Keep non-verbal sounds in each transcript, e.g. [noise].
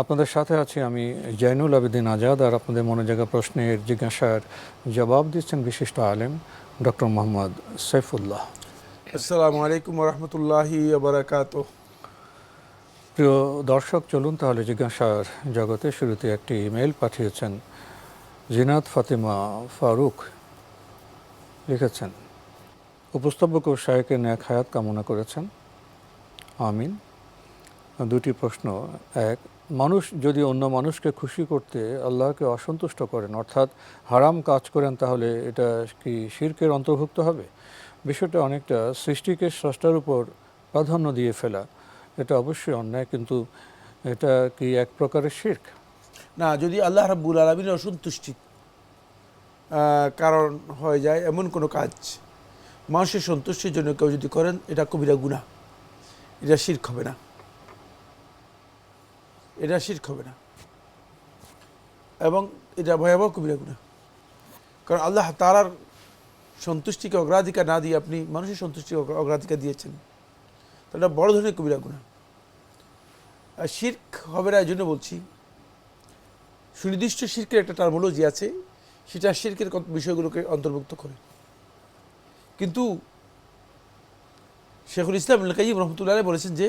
আপনাদের সাথে আছি আমি জৈনুল আবেদিন আজাদ আর আপনাদের মনে জায়গা প্রশ্নের জিজ্ঞাসার জবাব দিচ্ছেন বিশিষ্ট আলেম ডক্টর মোহাম্মদ সৈফুল্লাহ আসসালামু আলাইকুম রহমতুল্লাহি বারাকাত প্রিয় দর্শক চলুন তাহলে জিজ্ঞাসার জগতে শুরুতে একটি ইমেল পাঠিয়েছেন জিনাত ফাতিমা ফারুক। লিখেছেন উপস্থাপক ও শায়কের ন্যাক হায়াত কামনা করেছেন। আমিন। দুটি প্রশ্ন এক মানুষ যদি অন্য মানুষকে খুশি করতে আল্লাহকে অসন্তুষ্ট করেন, অর্থাৎ হারাম কাজ করেন, তাহলে এটা কি শিরকের অন্তর্ভুক্ত হবে? বিষয়টা অনেকটা সৃষ্টিকে স্রষ্টার উপর প্রাধান্য দিয়ে ফেলা, এটা অবশ্যই অন্যায়, কিন্তু এটা কি এক প্রকারের শির্ক? না, যদি আল্লাহ রাব্বুল আলমিনের অসন্তুষ্টি কারণ হয়ে যায় এমন কোনো কাজ, মানুষের সন্তুষ্টির জন্য কেউ যদি করেন, এটা কবিরা গুণা এটা শির্ক হবে না। এটা শির্ক হবে না। এবং এটা ভয়াবহ কবিরা গুণা কারণ আল্লাহ তারার সন্তুষ্টিকে অগ্রাধিকার না দিয়ে আপনি মানুষের সন্তুষ্টিকে অগ্রাধিকার দিয়েছেন। তো এটা বড় ধরনের কবিরা গুণা আর শির্ক হবে না এই জন্য বলছি, সুনির্দিষ্ট শির্কের একটা টার্মোলজি আছে, সেটা শির্কের বিষয়গুলোকে অন্তর্ভুক্ত করে। কিন্তু শেখুল ইসলাম কাইম রহমতুল্লাহ বলেছেন যে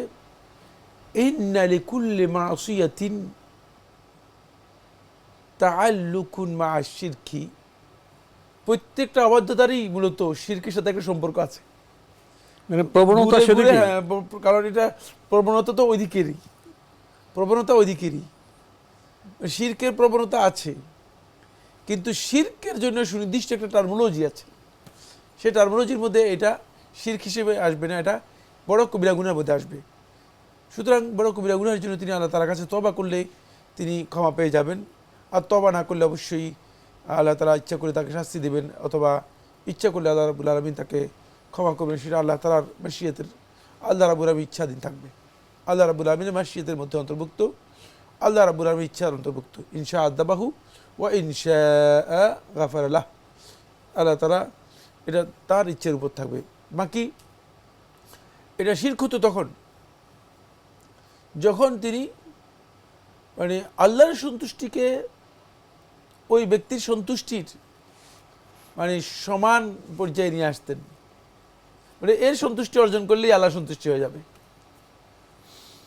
ইন্না লিকুল্লি মাসিয়াতিন তাআল্লুকুন মা শিরকি প্রত্যেকটা অবাধ্যতারই মূলত শিরকের সাথে একটা সম্পর্ক আছে। মানে প্রবণতা সেদিকে হ্যাঁ, কারণ এটা প্রবণতা তো ওই দিকেরই প্রবণতা ওই শিরকের প্রবণতা আছে। কিন্তু শির্কের জন্য সুনির্দিষ্ট একটা টার্মোলজি আছে। সেই টার্মোলজির মধ্যে এটা শির্ক হিসেবে আসবে না এটা বড় কবিরা গুণের মধ্যে আসবে। সুতরাং বড় কবিরা গুণের জন্য তিনি আল্লাহ তালার কাছে তবা করলে তিনি ক্ষমা পেয়ে যাবেন। আর তবা না করলে অবশ্যই আল্লাহ তালা ইচ্ছা করে তাকে শাস্তি দেবেন অথবা ইচ্ছা করলে আল্লাহ রাবুল আলমিন তাকে ক্ষমা করবেন। সেটা আল্লাহ তালার মাসিয়াতের, আল্লাহ রাবুল আলমী ইচ্ছাধীন থাকবে। আল্লাহ রাবুল আলমিনের মাসিয়াতের মধ্যে অন্তর্ভুক্ত, আল্লাহ রাবুল আলমীর ইচ্ছার অন্তর্ভুক্ত। ইনশা আদাবাহু ও ইনশা গাফার আল্লাহ আল্লাহ তালা এটা তার ইচ্ছের উপর থাকবে। বাকি এটা শির্ক তখন। যখন তিনি মানে আল্লাহর সন্তুষ্টিকে ওই ব্যক্তির সন্তুষ্টির মানে সমান পর্যায়ে নিয়ে আসতেন। মানে এর সন্তুষ্টি অর্জন করলেই আল্লাহ সন্তুষ্টি হয়ে যাবে।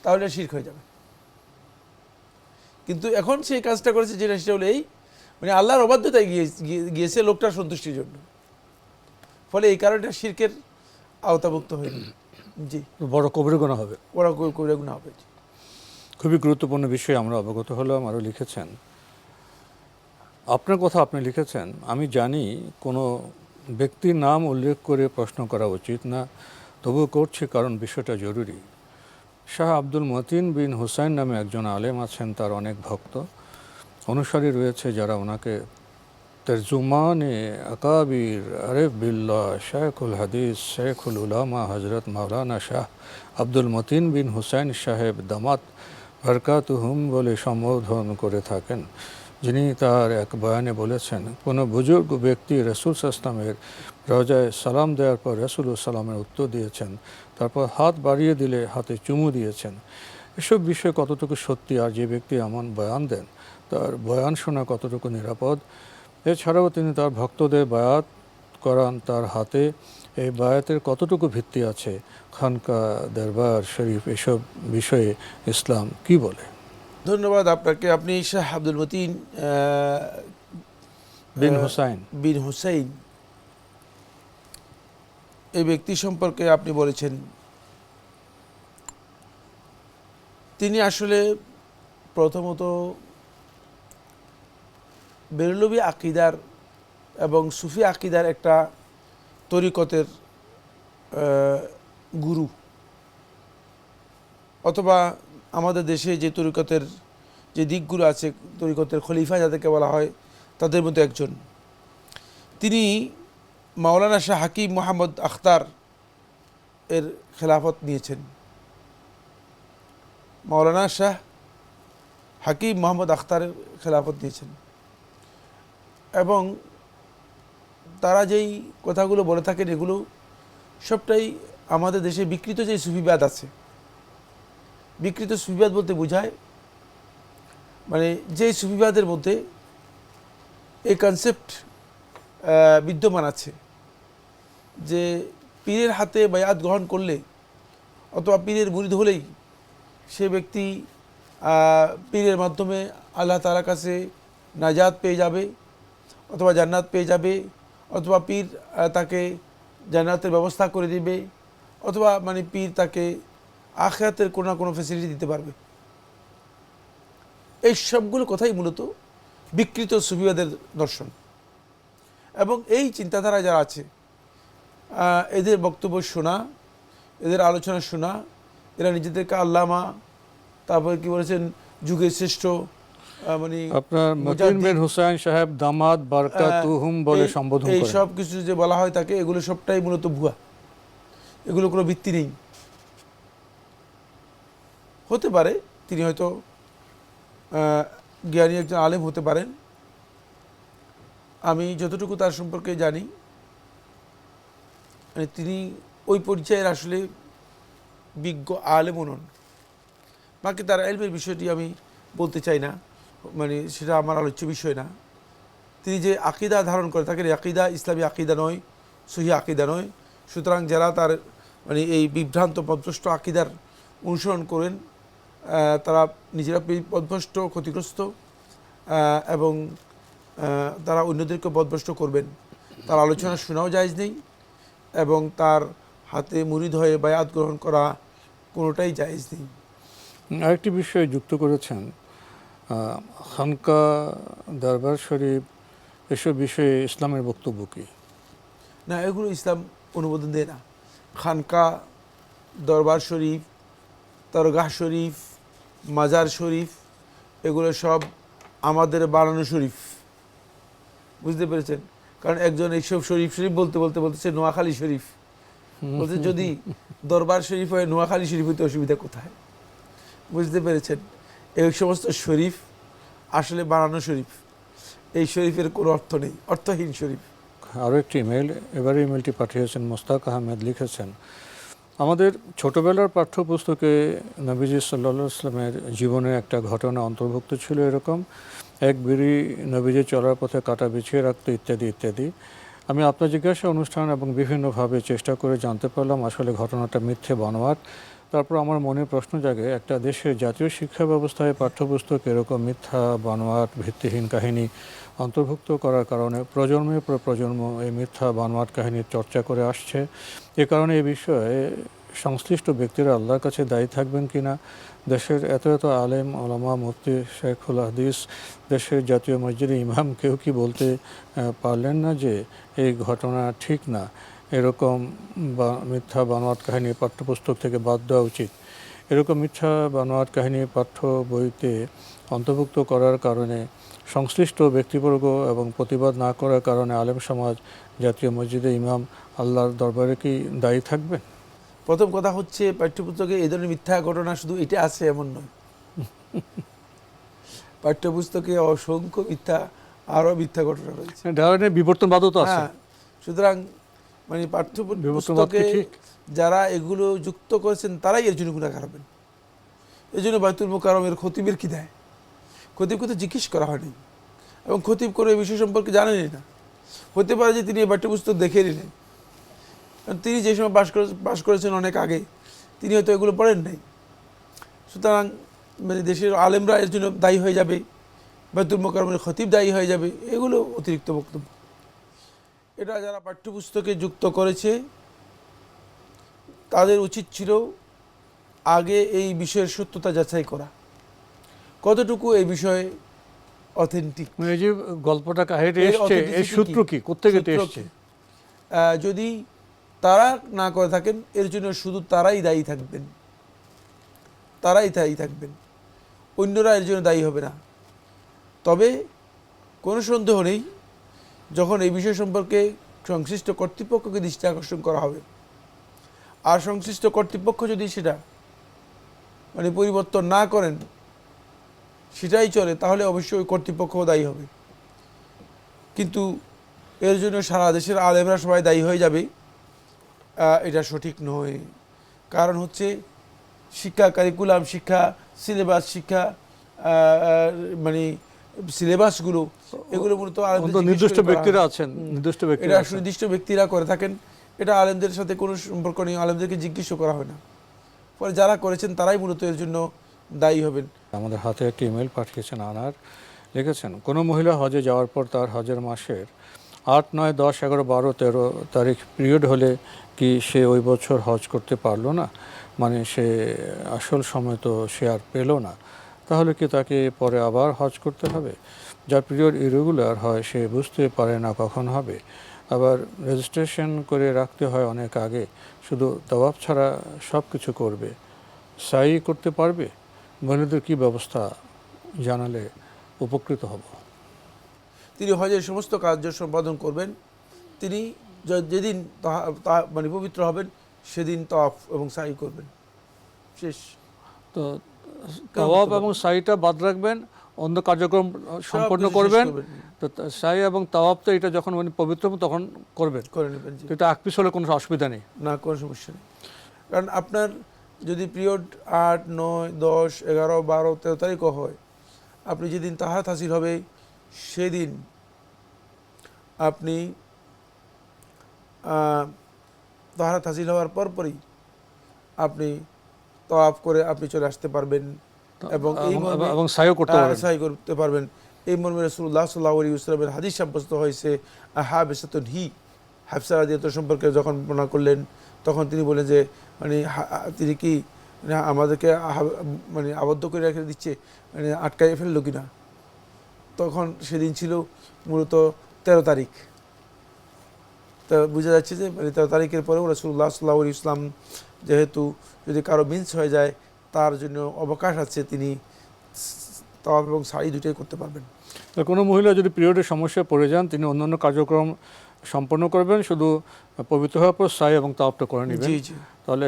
তাহলে শির্ক হয়ে যাবে। কিন্তু এখন সেই কাজটা করেছে যেটা সেটা হলো এই মানে আল্লাহর অবাধ্যতায় গিয়ে গিয়ে- গিয়েছে লোকটার সন্তুষ্টির জন্য। ফলে এই কারণে শির্কের আওতাভুক্ত হয়নি জি। বড় কবিরগণা হবে। করে গুণা হবে। জি। খুবই গুরুত্বপূর্ণ বিষয়ে আমরা অবগত হলাম, আরও লিখেছেন। আপনার কথা আপনি লিখেছেন, আমি জানি কোনো ব্যক্তির নাম উল্লেখ করে প্রশ্ন করা উচিত না তবুও করছি কারণ বিষয়টা জরুরি। শাহ আব্দুল মতিন বিন হুসাইন নামে একজন আলেম আছেন, তার অনেক ভক্ত। অনুসারী রয়েছে যারা ওনাকে তর্জুমান আকাবির আরেফ বিল্লা শেখুল হাদিস শেখুল উলামা হজরত মাওলানা শাহ আব্দুল মতিন বিন হুসাইন সাহেব দামাত বরকাতুহুম বলে সম্বোধন করে থাকেন, যিনি তার এক বয়ানে বলেছেন, কোনো বুজুর্গ ব্যক্তি রসুল সালামের রজায় সালাম দেওয়ার পর রসুল সালামের উত্তর দিয়েছেন, তারপর হাত বাড়িয়ে দিলে হাতে চুমু দিয়েছেন। এসব বিষয়ে কতটুকু সত্যি আর যে ব্যক্তি এমন বয়ান দেন, তার বয়ান শোনা কতটুকু নিরাপদ? এছাড়াও তিনি তার ভক্তদের বায়াত করান তার হাতে এই বায়াতের কতটুকু ভিত্তি আছে? খানকা দরবার শরীফ এসব বিষয়ে ইসলাম কি বলে? ধন্যবাদ আপনাকে। আপনি শাহ আব্দুল মতিন বিন হুসাইন। বিন হুসাইন। এই ব্যক্তি সম্পর্কে আপনি বলেছেন। তিনি আসলে প্রথমত বেরলবি আকিদার এবং সুফি আকিদার একটা তরিকতের গুরু। অথবা আমাদের দেশে যে তরিকতের, যে দিকগুলো আছে, তরিকতের খলিফা যাদেরকে বলা হয়, তাদের মধ্যে একজন। তিনি মাওলানা শাহ হাকিম মোহাম্মদ আখতার এর খেলাফত নিয়েছেন। মাওলানা শাহ হাকিম মোহাম্মদ আখতারের খেলাফত নিয়েছেন। এবং তারা যেই কথাগুলো বলে থাকেন, এগুলো সবটাই আমাদের দেশে বিকৃত যে সুফিবাদ আছে, বিকৃত সুফিবাদ বলতে বোঝায় মানে যে সুফিবাদের মধ্যে এই কনসেপ্ট বিদ্যমান আছে, যে পীরের হাতে বায়াত গ্রহণ করলে অথবা পীরের মুরিদ হলেই সে ব্যক্তি পীরের মাধ্যমে আল্লাহ তালার কাছে নাজাত পেয়ে যাবে অথবা জান্নাত পেয়ে যাবে অথবা পীর তাকে জান্নাতের ব্যবস্থা করে দিবে, অথবা মানে পীর তাকে আখেরাতের কোনো না কোনো ফেসিলিটি দিতে পারবে। এই সবগুলো কথাই মূলত বিকৃত সুফিবাদের দর্শন। এবং এই চিন্তাধারা যারা আছে এদের বক্তব্য শোনা, এদের আলোচনা শোনা, এরা নিজেদেরকে আল্লামা, তারপরে কি বলেছেন, যুগের শ্রেষ্ঠ মানে আপনার মতিন মুজাদ্দিদ, বিন হুসাইন সাহেব বারকাতুহুম বলে সম্বোধন এই সব কিছু যে বলা হয় তাকে এগুলো সবটাই মূলত ভুয়া। এগুলো কোনো ভিত্তি নেই। হতে পারে তিনি হয়তো জ্ঞানী একজন আলেম হতে পারেন। আমি যতটুকু তার সম্পর্কে জানি মানে তিনি ওই পর্যায়ের আসলে বিজ্ঞ আলেমও নন। বাকি তার এলমের বিষয়টি আমি বলতে চাই না। মানে সেটা আমার আলোচ্য বিষয় না। তিনি যে আকিদা ধারণ করে থাকেন আকিদা ইসলামী আকিদা নয়, সহি আকিদা নয়। সুতরাং যারা তার মানে এই বিভ্রান্ত, পদভ্রষ্ট আকিদার অনুসরণ করেন তারা নিজেরা পদভ্রষ্ট, ক্ষতিগ্রস্ত এবং তারা অন্যদেরকে পদভ্রষ্ট করবেন। তার আলোচনা শোনাও জায়জ নেই এবং তার হাতে মুরিদ হয়ে বায়াত গ্রহণ করা কোনোটাই জায়েজ নেই। আরেকটি বিষয় যুক্ত করেছেন খানকা দরবার শরীফ এসব বিষয়ে ইসলামের বক্তব্য কি? না, এগুলো ইসলাম অনুমোদন দেয় না। খানকা দরবার শরীফ দরগাহ শরীফ, মাজার শরীফ, এগুলো সব আমাদের বানানো শরীফ। বুঝতে পেরেছেন? কারণ একজন এইসব শরীফ শরীফ বলতে বলতে বলতেছে নোয়াখালী শরীফ। বলতে যদি দরবার শরীফ হয়, নোয়াখালী শরীফ হইতে অসুবিধা কোথায়? বুঝতে পেরেছেন? এই সমস্ত শরীফ আসলে বানানো শরীফ। এই শরীফের কোনো অর্থ নেই, অর্থহীন শরীফ। আরও একটি ইমেল এবার ইমেলটি পাঠিয়েছেন মোস্তাক আহমেদ, লিখেছেন, আমাদের ছোটবেলার পাঠ্যপুস্তকে নবীজি সাল্লা ইসলামের জীবনে একটা ঘটনা অন্তর্ভুক্ত ছিল এরকম, এক বিড়ি নবীজি চলার পথে কাটা বিছিয়ে রাখতো, ইত্যাদি ইত্যাদি। আমি আপনার জিজ্ঞাসা অনুষ্ঠান এবং বিভিন্নভাবে চেষ্টা করে জানতে পারলাম, আসলে ঘটনাটা মিথ্যে বানোয়াট তারপর আমার মনে প্রশ্ন জাগে, একটা দেশের জাতীয় শিক্ষা ব্যবস্থায় পাঠ্যপুস্তক এরকম মিথ্যা, বানোয়াট, ভিত্তিহীন কাহিনী অন্তর্ভুক্ত করার কারণে প্রজন্মের পর প্রজন্ম এই মিথ্যা, বানোয়াট কাহিনীর চর্চা করে আসছে। এ কারণে এ বিষয়ে সংশ্লিষ্ট ব্যক্তিরা আল্লাহর কাছে দায়ী থাকবেন কিনা দেশের এত এত আলেম, ওলামা, মুফতি, শেখুল হাদিস, দেশের জাতীয় মসজিদে ইমাম কেউ কি বলতে পারলেন না যে এই ঘটনা ঠিক না? এরকম বা মিথ্যা বানোয়াট কাহিনী পাঠ্যপুস্তক থেকে বাদ দেওয়া উচিত। এরকম মিথ্যা বানোয়াট কাহিনী পাঠ্য বইতে অন্তর্ভুক্ত করার কারণে সংশ্লিষ্ট ব্যক্তিবর্গ এবং প্রতিবাদ না করার কারণে আলেম সমাজ জাতীয় মসজিদে ইমাম আল্লাহর দরবারে কি দায়ী থাকবেন প্রথম কথা হচ্ছে পাঠ্যপুস্তকে এই ধরনের মিথ্যা ঘটনা শুধু এটা আছে এমন নয়। [laughs] পাঠ্যপুস্তকে অসংখ্য মিথ্যা আরও মিথ্যা ঘটনা রয়েছে। বিবর্তনবাদও তো আছে। হ্যাঁ সুতরাং মানে বিবর্তনবাদ পাঠ্যপুস্তকে কি যারা এগুলো যুক্ত করেছেন তারাই এর জন্য গুণাগার হবেন এই জন্য বাইতুল মোকারমের খতিবের কি দেয়? খতিবকে তো জিজ্ঞেস করা হয়নি। এবং খতিব করে এই বিষয় সম্পর্কে জানেনই না। হতে পারে যে তিনি এই পাঠ্যপুস্তক দেখে নিলেন। কারণ তিনি যে সময় পাশ করে পাশ করেছেন অনেক আগে তিনি হয়তো এগুলো পড়েন নাই। সুতরাং মানে দেশের আলেমরা এর জন্য দায়ী হয়ে যাবে বাইতুল মোকারমের খতিব দায়ী হয়ে যাবে এগুলো অতিরিক্ত বক্তব্য। এটা যারা পাঠ্যপুস্তকে যুক্ত করেছে তাদের উচিত ছিল আগে এই বিষয়ের সত্যতা যাচাই করা। কতটুকু এই বিষয়ে অথেন্টিক মানে এই যে গল্পটা কাহিনী এসছে এর সূত্র কি? কি? কোথেকে সূত্র এসছে? যদি তারা না করে থাকেন এর জন্য শুধু তারাই দায়ী থাকবেন। তারাই দায়ী থাকবেন। অন্যরা এর জন্য দায়ী হবে না। তবে কোনো সন্দেহ নেই যখন এই বিষয় সম্পর্কে সংশ্লিষ্ট কর্তৃপক্ষকে দৃষ্টি আকর্ষণ করা হবে। আর সংশ্লিষ্ট কর্তৃপক্ষ যদি সেটা মানে পরিবর্তন না করেন, সেটাই চলে, তাহলে অবশ্যই কর্তৃপক্ষ দায়ী হবে। কিন্তু এর জন্য সারা দেশের আলেমরা সবাই দায়ী হয়ে যাবে এটা সঠিক নয়। কারণ হচ্ছে শিক্ষা কারিকুলাম, শিক্ষা, সিলেবাস, শিক্ষা মানে সিলেবাসগুলো এগুলো মূলত আলেমদের নির্দিষ্ট ব্যক্তিরা আছেন নির্দিষ্ট ব্যক্তিরা এটা সুনির্দিষ্ট ব্যক্তিরা করে থাকেন। এটা আলেমদের সাথে কোনো সম্পর্ক নেই আলেমদেরকে জিজ্ঞেস করা হয় না। ফলে যারা করেছেন তারাই মূলত এর জন্য দায়ী হবেন। আমাদের হাতে একটি ইমেল পাঠিয়েছেন আনার। লিখেছেন কোনো মহিলা হজে যাওয়ার পর তার হজের মাসের আট নয় দশ এগারো বারো তেরো তারিখ পিরিয়ড হলে কি সে ওই বছর হজ করতে পারল না? মানে সে আসল সময় তো সে আর পেল না। তাহলে কি তাকে পরে আবার হজ করতে হবে? যার পিরিয়ড ইরেগুলার হয় সে বুঝতে পারে না কখন হবে। আবার রেজিস্ট্রেশন করে রাখতে হয় অনেক আগে। শুধু দবাব ছাড়া সব কিছু করবে। সাই করতে পারবে? মহিলাদের কি ব্যবস্থা জানালে উপকৃত হব? তিনি হজের সমস্ত কার্য সম্পাদন করবেন। তিনি য- যেদিন তাহা- মানে পবিত্র হবেন সেদিন তফ এবং সাই করবেন। শেষ। তো তওয়াব এবং সাইটা বাদ রাখবেন অন্য কার্যক্রম সম্পন্ন করবেন। তো সাই এবং তাওয়াব তো এটা যখন উনি পবিত্র তখন করবেন। করে নেবেন এটা আকপিস হলে কোনো অসুবিধা নেই। না কোনো সমস্যা নেই। কারণ আপনার যদি পিরিয়ড আট নয় দশ এগারো বারো তেরো তারিখও হয় আপনি যেদিন তাহাত হাসিল হবে সেদিন আপনি তাহারাত হাসিল হওয়ার পরপরই আপনি তওয়াফ করে আপনি চলে আসতে পারবেন এবং এই এবং- সাইও করতে পারবেন। সাই করতে পারবেন। এই মর্মে রসুল্লাহ সাল্লাহ আলী ইসলামের হাদিস সাব্যস্ত হয়েছে হা বেসাতুন হি। হাফসা রাদিয়াত সম্পর্কে যখন বর্ণনা করলেন তখন তিনি বলেন যে মানে তিনি কি মানে আমাদেরকে মানে আবদ্ধ করে রেখে দিচ্ছে মানে আটকাই ফেলল কিনা? তখন সেদিন ছিল মূলত তেরো তারিখ। তা বোঝা যাচ্ছে যে মানে তেরো তারিখের পরেও রসুল্লাহ সাল্লাহ আলী ইসলাম যেহেতু যদি কারও মিন্স হয়ে যায় তার জন্য অবকাশ আছে তিনি তওয়াব এবং সাই দুটোই করতে পারবেন। কোনো মহিলা যদি পিরিয়ডের সমস্যায় পড়ে যান তিনি অন্যান্য কার্যক্রম সম্পন্ন করবেন শুধু পবিত্র হওয়ার পর সাই এবং তাওয়াবটা করে নেবেন। জি জি। তাহলে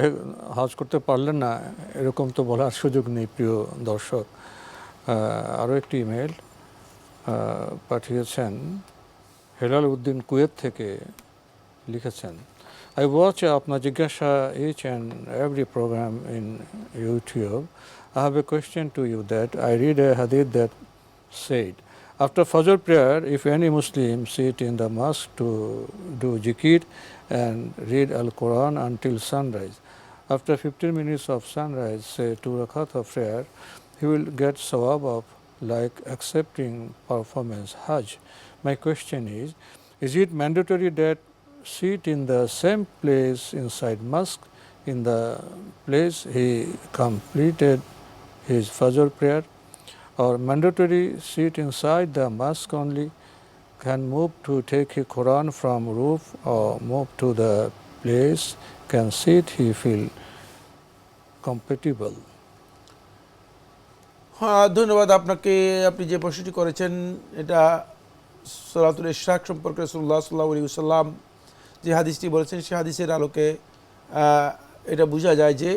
হজ করতে পারলেন না এরকম তো বলার সুযোগ নেই প্রিয় দর্শক। আরও একটি ইমেল পাঠিয়েছেন হেলাল উদ্দিন কুয়েত থেকে। লিখেছেন আই ওয়াচ আপনার জিজ্ঞাসা each and every program in YouTube I have a question to you that I read a hadith that said, after Fajr prayer, if any Muslim sit in the mosque to do zikir and read Al Quran until sunrise, after 15 minutes of sunrise, say two rakat of prayer, he will get sawab of like accepting performance Hajj. My question is, is it mandatory that sit in the same place inside mosque, in the place he completed his Fajr prayer, or mandatory sit inside the mosque only, can move to take a Quran from roof or move to the place, can sit he feel compatible. হ্যাঁ ধন্যবাদ আপনাকে আপনি যে প্রশ্নটি করেছেন এটা সলাতুল ইশরাক সম্পর্কে রসুল্লাহ সাল্লাহ আলী সাল্লাম যে হাদিসটি বলেছেন, সে হাদিসের আলোকে এটা বোঝা যায় যে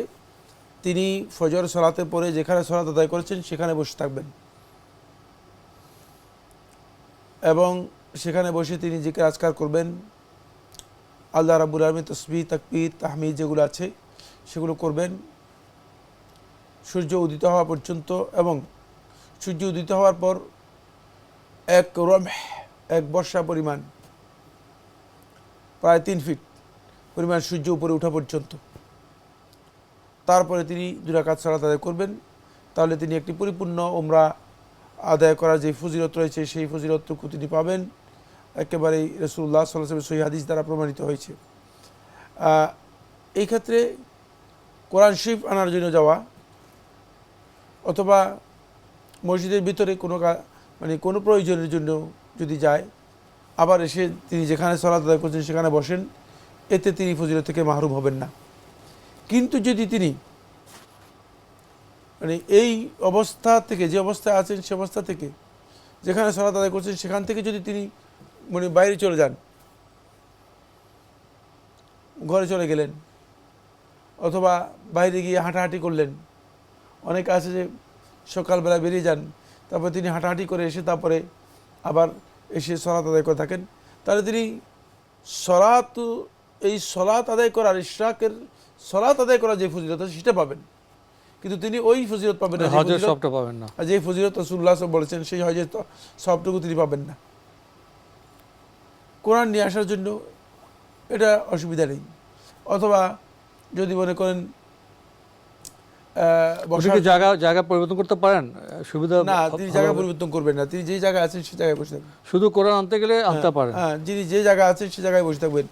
তিনি ফজর সলাতে পরে যেখানে সলাত আদায় করেছেন, সেখানে বসে থাকবেন। এবং সেখানে বসে তিনি যে আজকার করবেন। আল্লাহ রাবুল আলমী তসবি তাকবি তাহমিদ যেগুলো আছে, সেগুলো করবেন। সূর্য উদিত হওয়া পর্যন্ত এবং সূর্য উদিত হওয়ার পর এক রম এক বর্ষা পরিমাণ প্রায় তিন ফিট পরিমাণ সূর্য উপরে ওঠা পর্যন্ত। তারপরে তিনি দুরাকাত সালাত আদায় করবেন। তাহলে তিনি একটি পরিপূর্ণ ওমরা আদায় করার যে ফজিলত রয়েছে, সেই ফজিলতটুকু তিনি পাবেন। একেবারেই রসুল্লাহ সাল্লাহ সহি হাদিস দ্বারা প্রমাণিত হয়েছে। এই ক্ষেত্রে কোরআন শরীফ আনার জন্য যাওয়া অথবা মসজিদের ভিতরে কোনো মানে কোনো প্রয়োজনের জন্য যদি যায় আবার এসে তিনি যেখানে সলাত আদায় করছেন, সেখানে বসেন। এতে তিনি ফজিলত থেকে মাহরুম হবেন না। কিন্তু যদি তিনি মানে এই অবস্থা থেকে, যে অবস্থায় আছেন, সে অবস্থা থেকে যেখানে সলাত আদায় করছেন, সেখান থেকে যদি তিনি মানে বাইরে চলে যান, ঘরে চলে গেলেন, অথবা বাইরে গিয়ে হাঁটাহাঁটি করলেন, অনেকে আছে যে সকালবেলা বেরিয়ে যান, তারপরে তিনি হাঁটাহাঁটি করে এসে তারপরে আবার এসে সলাত আদায় করে থাকেন। তাহলে তিনি সলাত এই সলাত আদায় করার ইশরাকের সলাত আদায় করার যে ফজিলত আছে সেটা পাবেন। কিন্তু তিনি ওই ফজিলত পাবেন না হজের সবটা পাবেন না। আর যে ফজিলত রসুল্লাহ সব বলেছেন সেই হজের সবটুকু তিনি পাবেন না। কোরআন নিয়ে আসার জন্য এটা অসুবিধা নেই। অথবা যদি মনে করেন জায়গা জায়গা পরিবর্তন করতে পারেন? সুবিধা না তিনি জায়গা পরিবর্তন করবেন না। তিনি যে জায়গায় আছেন সে জায়গায় বসে থাকবেন। শুধু কোরআন আনতে গেলে আনতে পারেন। হ্যাঁ যিনি যে জায়গায় আছেন সে জায়গায় বসে থাকবেন।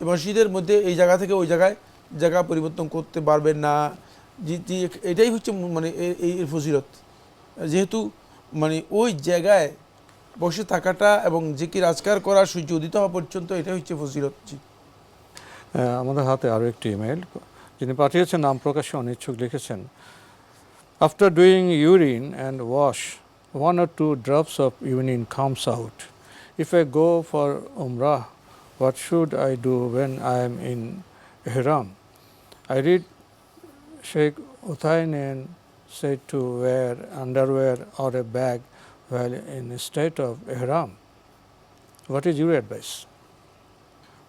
এবং মসজিদের মধ্যে এই জায়গা থেকে ওই জায়গায় জায়গা পরিবর্তন করতে পারবেন না। এটাই হচ্ছে মানে এই ফজিলত। যেহেতু মানে ওই জায়গায় বসে থাকাটা এবং যে কি রাজকার করা সূর্য উদিত হওয়া পর্যন্ত এটাই হচ্ছে ফজিলত। আমাদের হাতে আরও একটি ইমেল যিনি পাঠিয়েছেন নাম প্রকাশে অনিচ্ছুক লিখেছেন after doing urine and wash one or two drops of urine comes out if I go for umrah what should I do when I am in ihram? I read Sheikh Uthaynen said to wear underwear or a bag while in a state of ihram. What is your advice?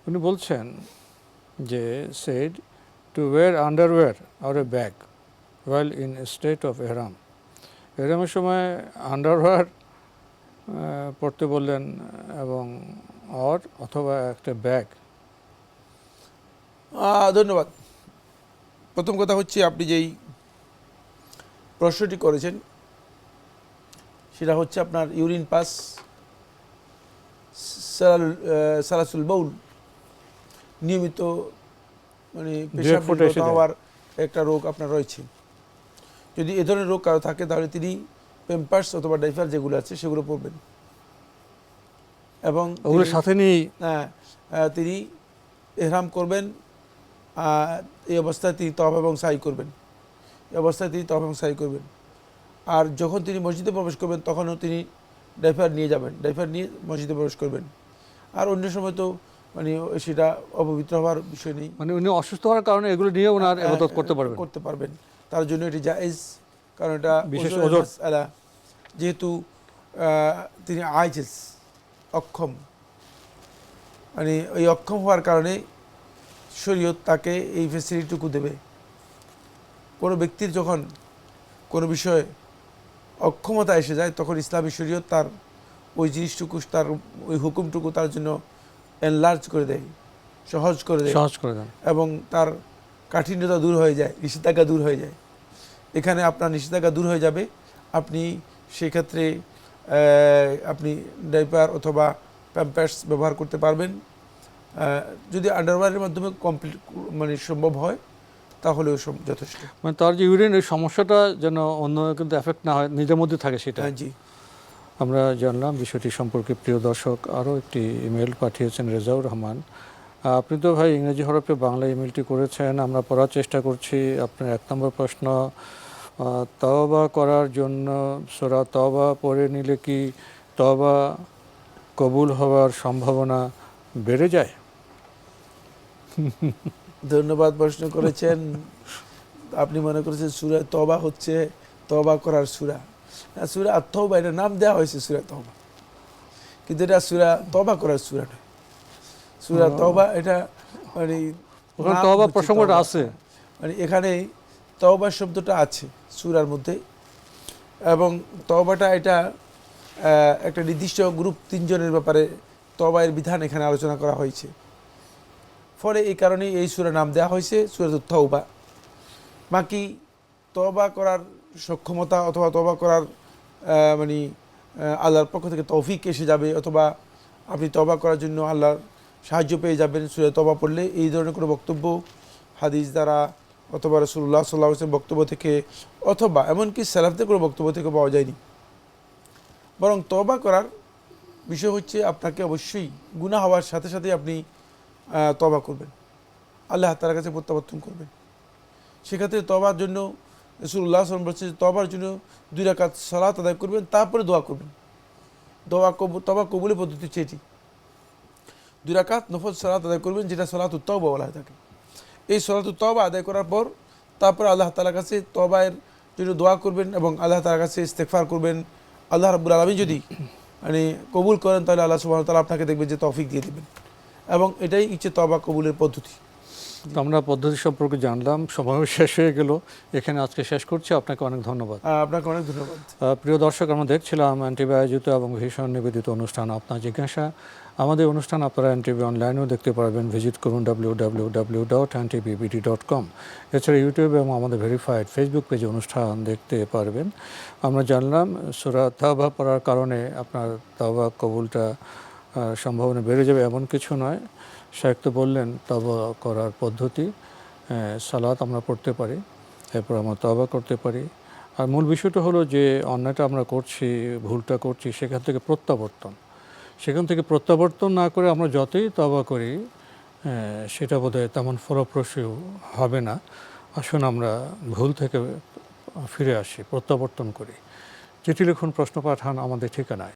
উনি বলছেন যে said to wear underwear or a bag while in a state of ihram. এহরামের সময় underwear পড়তে বললেন এবং or অথবা একটা ব্যাগ ধন্যবাদ প্রথম কথা হচ্ছে আপনি যেই প্রশ্নটি করেছেন সেটা হচ্ছে আপনার ইউরিন পাস সালালুল- আহ, বাউল নিয়মিত মানে। হওয়ার একটা রোগ আপনার রয়েছে। যদি এ ধরনের রোগ কারও থাকে তাহলে তিনি পেম্পার্স অথবা ডাইফার যেগুলো আছে সেগুলো পরবেন। এবং ওগুলো তিনি- সাথে নিয়েই হ্যাঁ, তিনি এহরাম করবেন আর এই অবস্থায় তিনি তফ এবং সাই করবেন। এই অবস্থায় তিনি তফ এবং সাই করবেন। আর যখন তিনি মসজিদে প্রবেশ করবেন তখনও তিনি ডাইফার নিয়ে যাবেন। ডাইফার নিয়ে মসজিদে প্রবেশ করবেন। আর অন্য সময় তো মানে সেটা অপবিত্র হওয়ার বিষয় নেই। মানে উনি অসুস্থ হওয়ার কারণে এগুলো নিয়ে ওনার এবাদত করতে পারবেন। করতে পারবেন। তার জন্য এটি জায়েজ কারণ এটা বিশেষ ওজর। যেহেতু তিনি আইজেস অক্ষম। মানে ওই অক্ষম হওয়ার কারণে শরীয়ত তাকে এই ফেসিলিটিটুকু দেবে। কোনো ব্যক্তির যখন কোনো বিষয়ে অক্ষমতা এসে যায় তখন ইসলামী শরীয়ত তার ওই জিনিসটুকু তার ওই হুকুমটুকু তার জন্য এনলার্জ করে দেয় সহজ করে দেয়। সহজ করে দেন এবং তার কাঠিন্যতা দূর হয়ে যায় নিষেধাজ্ঞা দূর হয়ে যায়। এখানে আপনার নিষেধাজ্ঞা দূর হয়ে যাবে। আপনি সেক্ষেত্রে আপনি ডাইপার অথবা প্যাম্পার্স ব্যবহার করতে পারবেন। যদি আন্ডারওয়ারের মাধ্যমে কমপ্লিট মানে সম্ভব হয় তাহলেও যথেষ্ট। মানে তার যে ইউরিন এই সমস্যাটা যেন অন্য কিন্তু এফেক্ট না হয় নিজের মধ্যে থাকে সেটা। হ্যাঁ, জি। আমরা জানলাম বিষয়টি সম্পর্কে প্রিয় দর্শক, আরও একটি ইমেল পাঠিয়েছেন রেজাউর রহমান। আপনি তো ভাই, ইংরেজি হরফে বাংলা ইমেলটি করেছেন। আমরা পড়ার চেষ্টা করছি। আপনার এক নম্বর প্রশ্ন তওবা করার জন্য সোরা তওবা পড়ে নিলে কি তওবা কবুল হওয়ার সম্ভাবনা বেড়ে যায়? ধন্যবাদ প্রশ্ন করেছেন। আপনি মনে করেছেন সুরা তবা হচ্ছে তবা করার সুরা। সুরা তবা এটা নাম দেওয়া হয়েছে সুরা তবা কিন্তু এটা সুরা তবা করার সুরা নয় সুরা তবা এটা মানে হচ্ছে প্রসঙ্গটা আছে। মানে এখানে তওবা শব্দটা আছে সুরার মধ্যে। এবং তওবাটা এটা একটা নির্দিষ্ট গ্রুপ তিনজনের ব্যাপারে তবায়ের বিধান এখানে আলোচনা করা হয়েছে। ফলে এই কারণেই এই সুরা নাম দেওয়া হয়েছে সুরাত তওবা বাকি তবা করার সক্ষমতা অথবা তবা করার মানে আল্লাহর পক্ষ থেকে তৌফিক এসে যাবে অথবা আপনি তবা করার জন্য আল্লাহর সাহায্য পেয়ে যাবেন সুরে তবা পড়লে। এই ধরনের কোনো বক্তব্য, হাদিস দ্বারা অথবা রসুল্লাহ সাল্লাহ আসলামের বক্তব্য থেকে অথবা এমনকি স্যালাফদের কোনো বক্তব্য থেকে পাওয়া যায়নি। বরং তবা করার বিষয় হচ্ছে আপনাকে অবশ্যই গুনাহ হওয়ার সাথে সাথে আপনি তবা করবেন। আল্লাহ তার কাছে প্রত্যাবর্তন করবেন। সেক্ষেত্রে তবার জন্য রসুল্লাহ আসলাম বলছে তবার জন্য দুই রাকাত সালাত আদায় করবেন, তারপরে দোয়া করবেন। দোয়া তবা কবুলের পদ্ধতি এটি। দুই রাকাত নফল সালাত আদায় করবেন, যেটা সালাত উত্তবা বলা হয় থাকে। এই সলাত তবা আদায় করার পর, তারপর আল্লাহ তালার কাছে তবায়ের জন্য দোয়া করবেন এবং আল্লাহ তালার কাছে ইস্তেকফার করবেন। আল্লাহ রাবুল আলমী যদি মানে কবুল করেন, তাহলে আল্লাহ সুবাহ তালা আপনাকে দেখবেন যে তৌফিক দিয়ে দেবেন। এবং এটাই ইচ্ছে তবা কবুলের পদ্ধতি। আমরা পদ্ধতি সম্পর্কে জানলাম সময় শেষ হয়ে গেল। এখানে আজকে শেষ করছি। আপনাকে অনেক ধন্যবাদ। আপনাকে অনেক ধন্যবাদ। প্রিয় দর্শক আমরা দেখছিলাম এনটিভি আয়োজিত এবং ভীষণ নিবেদিত অনুষ্ঠান আপনার জিজ্ঞাসা। আমাদের অনুষ্ঠান আপনারা এনটিভি অনলাইনেও দেখতে পারবেন। ভিজিট করুন W W W dot NTVBD dot com এছাড়া ইউটিউবে এবং আমাদের ভেরিফাইড ফেসবুক পেজে অনুষ্ঠান দেখতে পারবেন। আমরা জানলাম সুরা তাওবা পড়ার কারণে আপনার তাওবা কবুলটা সম্ভাবনা বেড়ে যাবে এমন কিছু নয়। শায়েক তো বললেন তবা করার পদ্ধতি সালাত আমরা পড়তে পারি, এরপর আমরা তবা করতে পারি। আর মূল বিষয়টা হলো যে, অন্যায়টা আমরা করছি, ভুলটা করছি, সেখান থেকে প্রত্যাবর্তন। সেখান থেকে প্রত্যাবর্তন না করে আমরা যতই তবা করি সেটা বোধহয় তেমন ফলপ্রসূ হবে না। আসুন আমরা ভুল থেকে ফিরে আসি, প্রত্যাবর্তন করি। চিঠি লিখুন প্রশ্ন পাঠান আমাদের ঠিকানায়।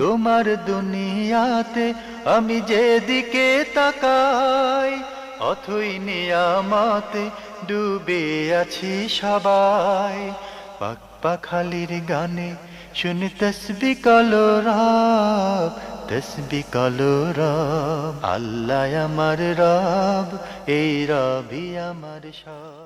তোমার দুনিয়াতে আমি যেদিকে তাকাই, অথই নিয়ামতে ডুবে আছি সবাই। পাক পাখালির গানে শুনি তসবি কলো রব, তসবি কলো রব। আল্লাহ আমার রব, এই রবি আমার সব।